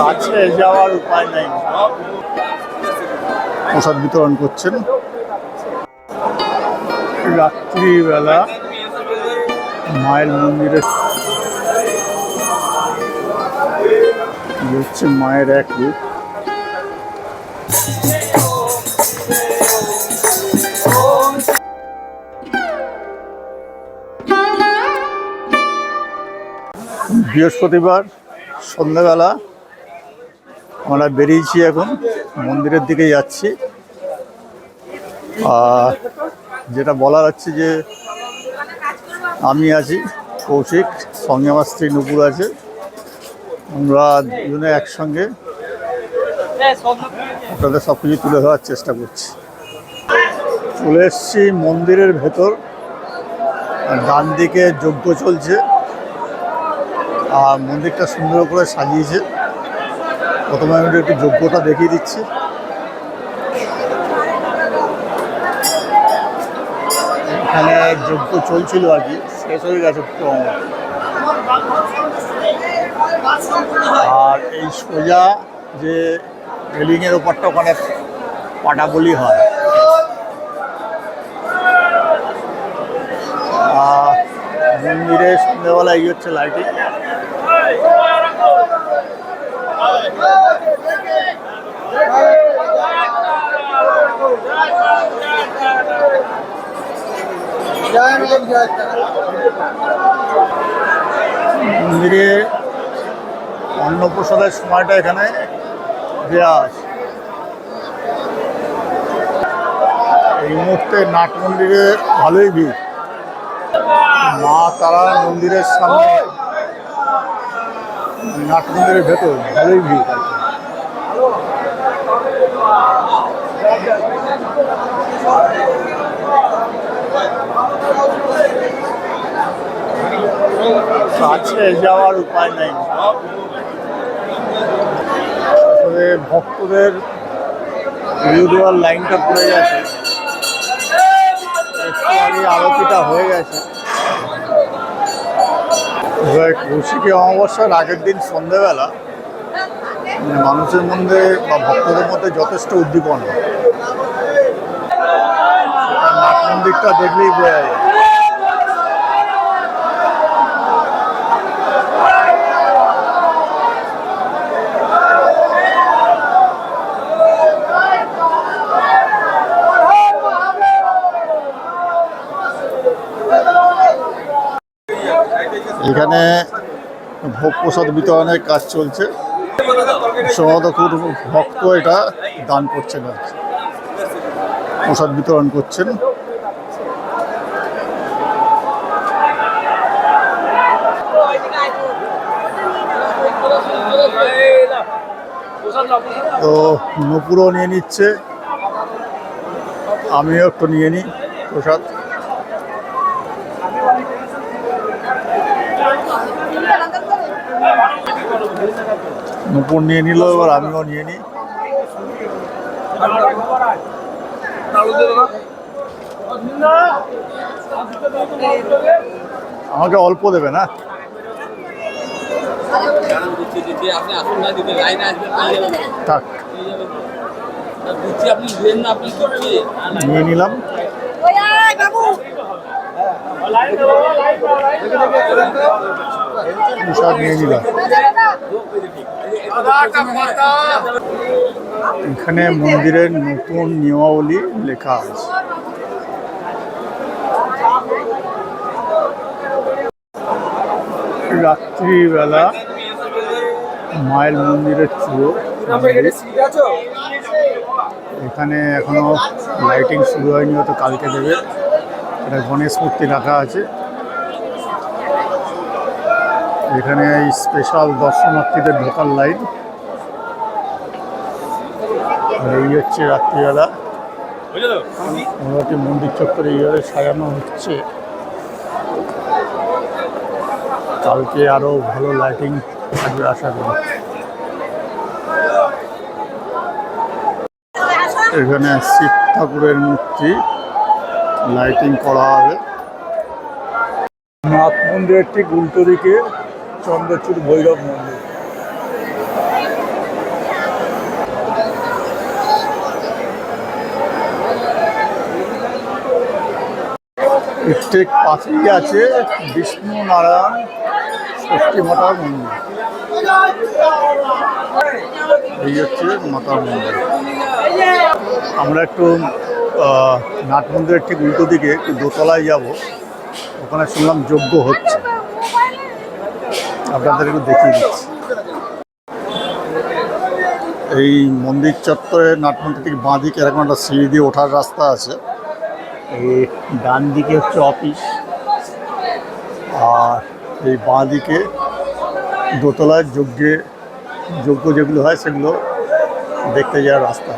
কাছে যাওয়ার উপায় নেই। প্রসাদ বিতরণ করছেন। রাত্রিবেলা মায়ের মন্দিরে হচ্ছে মায়ের এক রূপ। বৃহস্পতিবার সন্ধ্যাবেলা আমরা বেরিয়েছি এখন, মন্দিরের দিকে যাচ্ছি। আর যেটা বলার হচ্ছে যে, আমি আছি কৌশিক, সঙ্গে আমার স্ত্রী নুপুর আছে। আমরা দুজনে একসঙ্গে আপনাদের সব কিছু তুলে ধরার চেষ্টা করছি। চলে এসছি মন্দিরের ভেতর। ডান দিকে যজ্ঞ চলছে। আর মন্দিরটা সুন্দর করে সাজিয়েছে। প্রথমে আমি একটু যোগ্যতা দেখিয়ে দিচ্ছি। এখানে যজ্ঞ চলছিল আর কি, শেষ হয়ে গেছে। আর এই সোজা যে রেলিংয়ের ওপরটা ওখানে পাটা বলি হয় মন্দিরে সন্ধ্যেবেলা এই হচ্ছে লাইটিং মন্দিরে অন্নপ্রসাদের সময়টা এখানে দেওয়া এই মুহূর্তে নাট মন্দিরে ভালোই ভিড়। মা তারা মন্দিরের সামনে নাট মন্দিরের ভেতর, ভালোই ভিড়। কাছে যাওয়ার উপায় নেই। তবে ভক্তদের ভিউ দেওয়ার লাইনটা পড়ে গেছে। আরতিটা হয়ে গেছে। কৌশিকী অমাবস্যার আগের দিন সন্ধেবেলা মানে মানুষের মধ্যে বা ভক্তদের মধ্যে যথেষ্ট উদ্দীপনা। নাট মন্দিরটা দেখলেই বোঝা যায়। এখানে ভোগ প্রসাদ বিতরণের কাজ চলছে। সম্ভবত ভক্ত এটা দান করছেন আর প্রসাদ বিতরণ করছেন। তো নুপুরও নিয়ে নিচ্ছে। আমিও একটু নিয়ে নিই প্রসাদ। নুপুর নিয়ে নিল এবার আমিও নিয়ে নিই। আমাকে অল্প দেবে না? থাক। নিয়ে নিলাম। প্রসাদ নিয়ে নিলাম এখানে মন্দিরের নতুন নিয়মাবলী লেখা আছে। রাত্রিবেলা মায়ের মন্দিরের চুড়ো। এখানে এখনও লাইটিং শুরু হয়নি, হয়তো কালকে দেবে। এটা গণেশ মূর্তি রাখা আছে। এখানে এই স্পেশাল দর্শনার্থীদের ঢোকার লাইন এই হচ্ছে রাত্রিবেলা। মোটামুটি মন্দির চত্বরে এইভাবে সাজানো হচ্ছে। কালকে আরও ভালো লাইটিং থাকবে আশা করি। এখানে শিব ঠাকুরের মূর্তি। লাইটিং করা হবে। নাথ মন্দিরের ঠিক উল্টো দিকে চন্দ্রচুর ভৈরব মন্দির। পাশেই আছে বিষ্ণু নারায়ণ ষষ্ঠী মাতার মন্দির। এই হচ্ছে মাতার মন্দির। আমরা একটু নাট মন্দিরের ঠিক উল্টো দিকে, একটু দোতলায় যাব। ওখানে শুনলাম যজ্ঞ হচ্ছে। আপনাদের একটু দেখিয়ে দিচ্ছি। এই মন্দির চত্বরে নাট মন্দির থেকে বাঁ দিকে এরকম একটা সিঁড়ি দিয়ে ওঠার রাস্তা আছে। এই ডান দিকে হচ্ছে অফিস। আর এই বাঁ দিকে দোতলায় যজ্ঞে, যজ্ঞ যেগুলো হয় সেগুলো দেখতে যাওয়ার রাস্তা।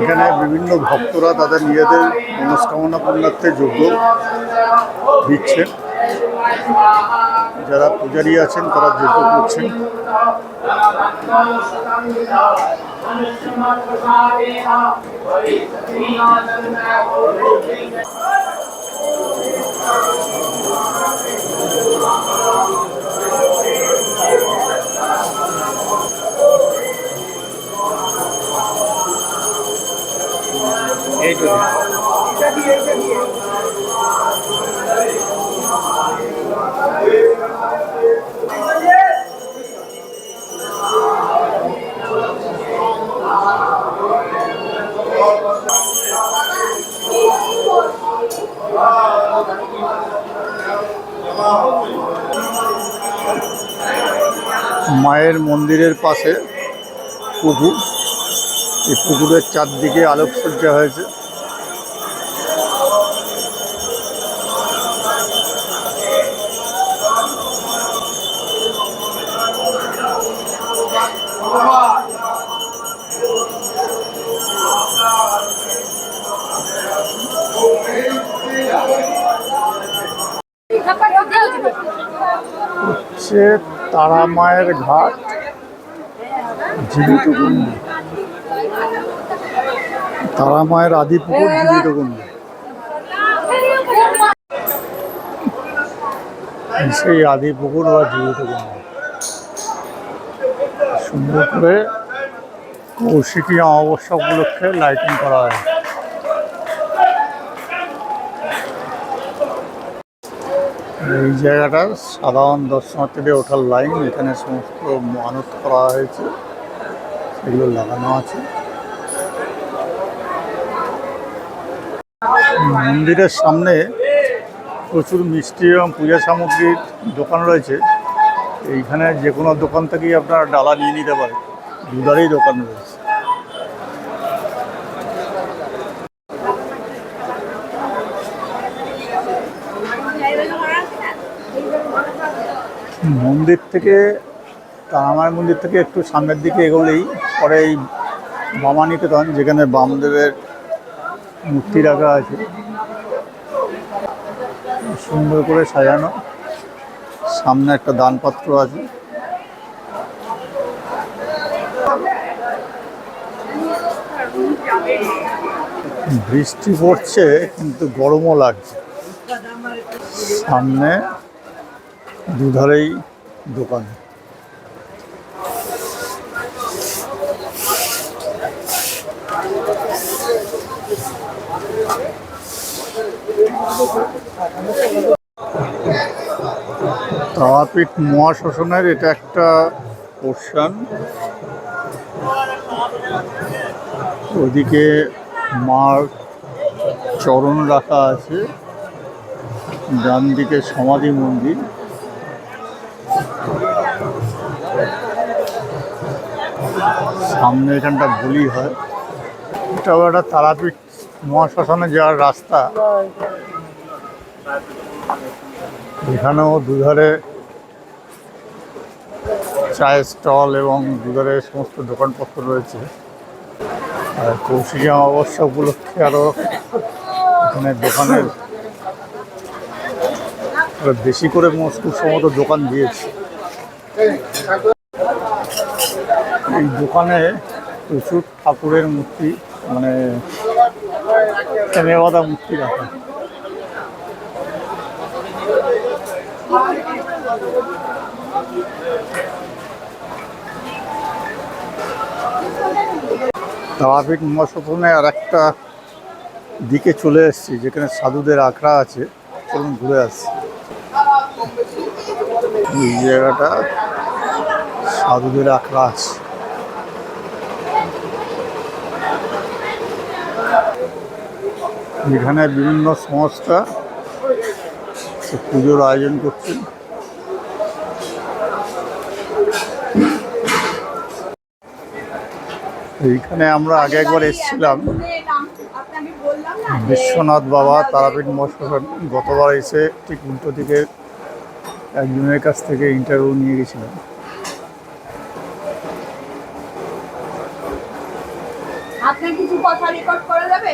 এখানে বিভিন্ন ভক্তরা তাদের নিজেদের মনস্কামনা পূর্ণার্থে যজ্ঞ দিচ্ছেন যারা পূজারী আছেন, তারা যজ্ঞ করছেন। মায়ের মন্দিরের পাশে পুকুর। এই পুকুরের চারদিকে আলোকসজ্জা হয়েছে। হচ্ছে তারা মায়ের ঘাট। জীবিত কুণ্ড। তারা মায়ের আদি পুকুর জীবিত কুণ্ড। সেই আদি পুকুর বা জীবিত কুণ্ড। সুন্দর করে কৌশিকী অমাবস্যা উপলক্ষে লাইটিং করা হয়। এই জায়গাটা সাধারণ দর্শনার্থীদের ওঠার লাইন এখানে সমস্ত মানত করা হয়েছে। সেগুলো লাগানো আছে। মন্দিরের সামনে প্রচুর মিষ্টি এবং পূজা সামগ্রীর দোকান রয়েছে। এইখানে যে কোনো দোকান থেকেই আপনারা ডালা নিয়ে নিতে পারেন। দুধারেই দোকান রয়েছে। মন্দির থেকে তারামায় মন্দির থেকে একটু সামনের দিকে এগোলেই পরে এই বামানিকেতন যেখানে বামদেবের মূর্তি রাখা আছে, সুন্দর করে সাজানো। সামনে একটা দানপাত্র আছে। বৃষ্টি পড়ছে, কিন্তু গরমও লাগছে। সামনে দুধারেই দোকান। তারাপীঠ মহাশ্মশানের এটা একটা পোর্শন। ওদিকে মার চরণ রাখা আছে। ডান দিকে সমাধি মন্দির। সামনে এখানটা বলি হয়। এটাও একটা তারাপীঠ মহাশ্মশানে যাওয়ার রাস্তা। এখানেও দুধারে চায়ের স্টল এবং দুধারে সমস্ত দোকানপত্র রয়েছে। আর কৌশিকী অমাবস্যা উপলক্ষে আরও এখানে দোকানের বেশি করে মোস্ট সম্ভবত দোকান দিয়েছে। এই দোকানে প্রচুর ঠাকুরের মূর্তি মানে মেবাদা মূর্তি রাখা। তারাপীঠ মহাসপনে আর একটা দিকে চলে এসেছি, যেখানে সাধুদের আখড়া আছে। ঘুরে আসছি এই জায়গাটা সাধুদের আখড়া আছে এখানে বিভিন্ন সংস্থা পুজোর আয়োজন করছে। এইখানে আমরা আগে একবার এসেছিলাম। বিশ্বনাথ বাবা তারাপীঠ মহাশ্মশান গতবার এসে ঠিক উল্টো দিকে একজনের কাছ থেকে ইন্টারভিউ নিয়ে গেছিলাম। আপনার কিছু কথা রেকর্ড করা যাবে?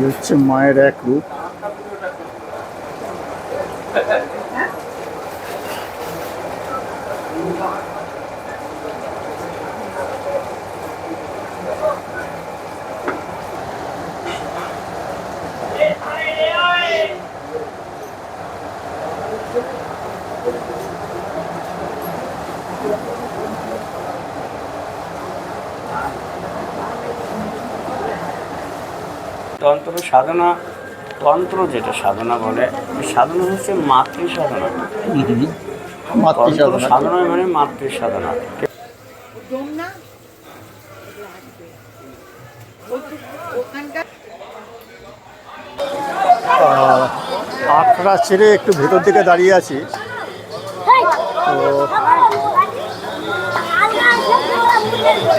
হচ্ছে মায়ের এক রূপ। তন্ত্র সাধনা তন্ত্র যেটা সাধনা বলে সাধনা হচ্ছে মাতৃ সাধনা মাতৃ সাধনা মানে মাতৃ সাধনা আখড়া ছেড়ে একটু ভেতর দিকে দাঁড়িয়ে আছি। তো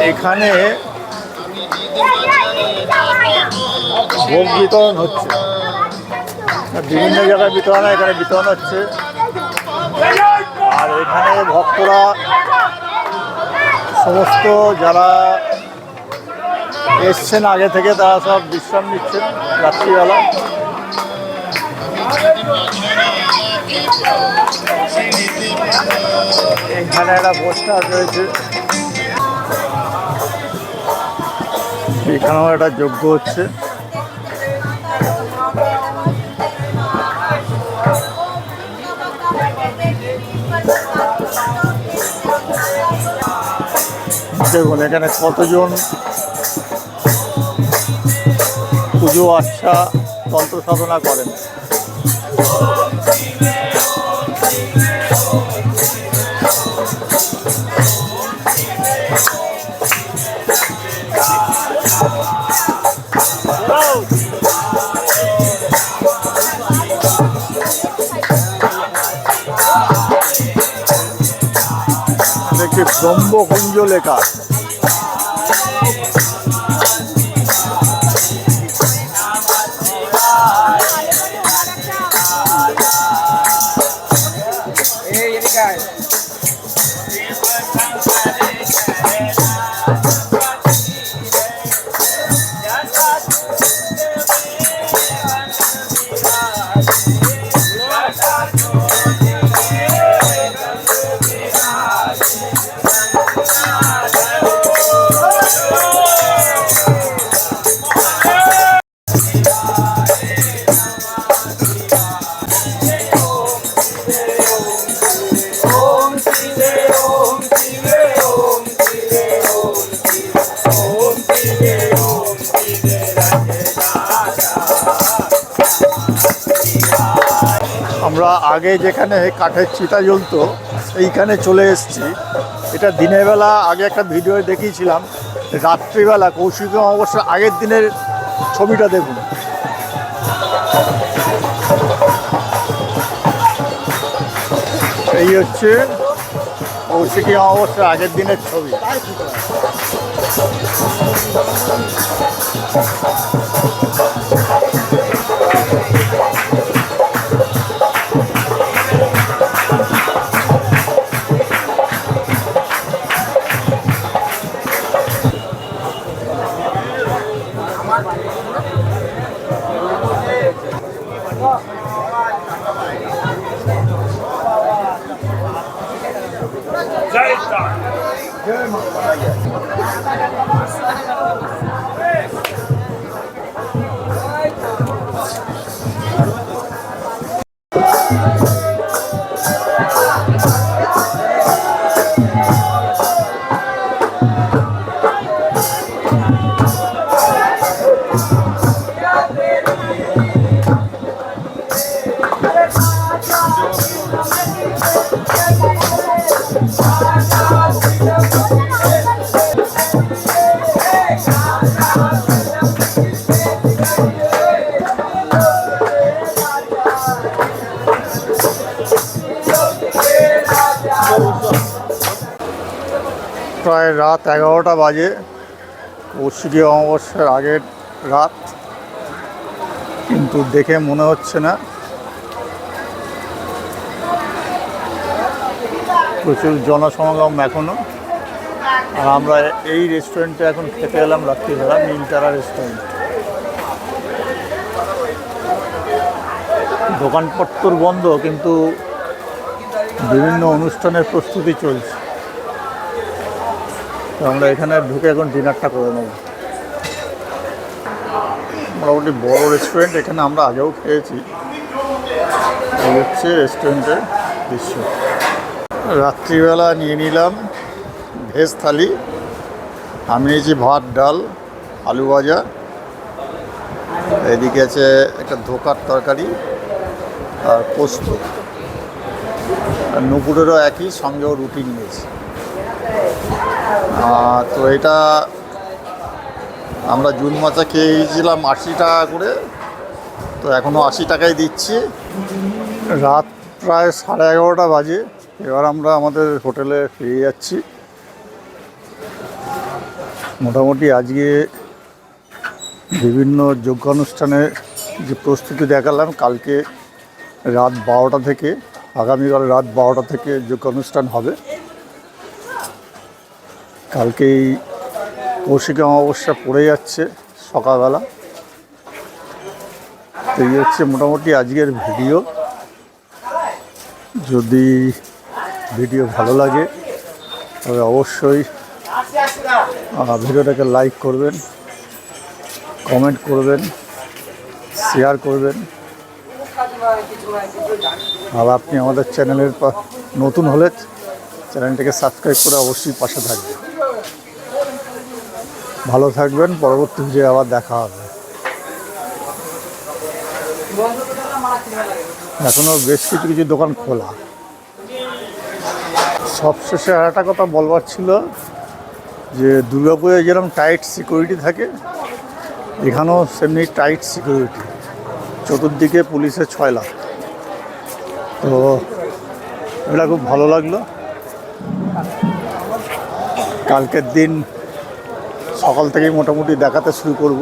এখানে ভোগ বিতরণ হচ্ছে বিভিন্ন জায়গায় বিতরণ এখানে বিতরণ হচ্ছে। আর এখানে ভক্তরা সমস্ত যারা এসছেন, আগে থেকে তারা সব বিশ্রাম নিচ্ছেন রাত্রিবেলা। এখানে একটা পোস্টার রয়েছে। এখানেও একটা যজ্ঞ হচ্ছে। দেখুন এখানে কতজন পুজো আচ্ছা তন্ত্র সাধনা করেন? ব্রহ্মকুঞ্জ লেখা আমরা আগে যেখানে কাঠের চিতা জ্বলতো সেইখানে চলে এসছি। এটা দিনের বেলা, আগে একটা ভিডিও দেখিয়েছিলাম, রাত্রিবেলা, কৌশিক অবশ্য আগের দিনের ছবিটা দেখুন। এই হচ্ছে কৌশিকী অমাবস্যার আগের দিনের ছবি। Música প্রায় রাত এগারোটা বাজে কৌশিকী অমাবস্যার আগের রাত। কিন্তু দেখে মনে হচ্ছে না। প্রচুর জনসমাগম এখনও আর আমরা এই রেস্টুরেন্টে এখন খেতে এলাম রাত্রিবেলা নীলতারা রেস্টুরেন্ট দোকানপত্র বন্ধ, কিন্তু বিভিন্ন অনুষ্ঠানের প্রস্তুতি চলছে। তো আমরা এখানে ঢুকে এখন ডিনারটা করে নেব। মোটামুটি বড় রেস্টুরেন্ট এখানে আমরা আগেও খেয়েছি। হচ্ছে রেস্টুরেন্টের দৃশ্য। রাত্রিবেলা নিয়ে নিলাম ভেজ থালি। আমি নিয়েছি ভাত, ডাল, আলু ভাজা। এদিকে আছে একটা ধোকার তরকারি আর পোস্ত। আর নুপুরেরও একই, সঙ্গেও রুটি নিয়েছি। তো এটা আমরা জুন মাসে খেয়েছিলাম আশি টাকা করে। তো এখনও আশি টাকাই দিচ্ছি। রাত প্রায় সাড়ে এগারোটা বাজে। এবার আমরা আমাদের হোটেলে ফিরে যাচ্ছি। মোটামুটি আজকে বিভিন্ন যোগ্যানুষ্ঠানের যে প্রস্তুতি দেখালাম, কালকে রাত বারোটা থেকে, আগামীকাল রাত বারোটা থেকে যোগ্যানুষ্ঠান হবে। কালকেই কৌশিক অমাবস্যা পড়ে যাচ্ছে সকালবেলা। তো এই হচ্ছে মোটামুটি আজকের ভিডিও। যদি ভিডিও ভালো লাগে, তবে অবশ্যই ভিডিওটাকে লাইক করবেন, কমেন্ট করবেন, শেয়ার করবেন। আর আপনি আমাদের চ্যানেলের নতুন হলে চ্যানেলটাকে সাবস্ক্রাইব করে অবশ্যই পাশে থাকবেন। ভালো থাকবেন, পরবর্তী ভিডিও আবার দেখা হবে। এখনও বেশ কিছু কিছু দোকান খোলা। সবশেষে আর একটা কথা বলবার ছিল যে, দুর্গাপুরে যেরকম টাইট সিকিউরিটি থাকে, এখানেও সেমনি টাইট সিকিউরিটি চতুর্দিকে পুলিশের ছয় লাখ। তো, এটা খুব ভালো লাগল। কালকের দিন সকাল থেকেই মোটামুটি দেখাতে শুরু করব।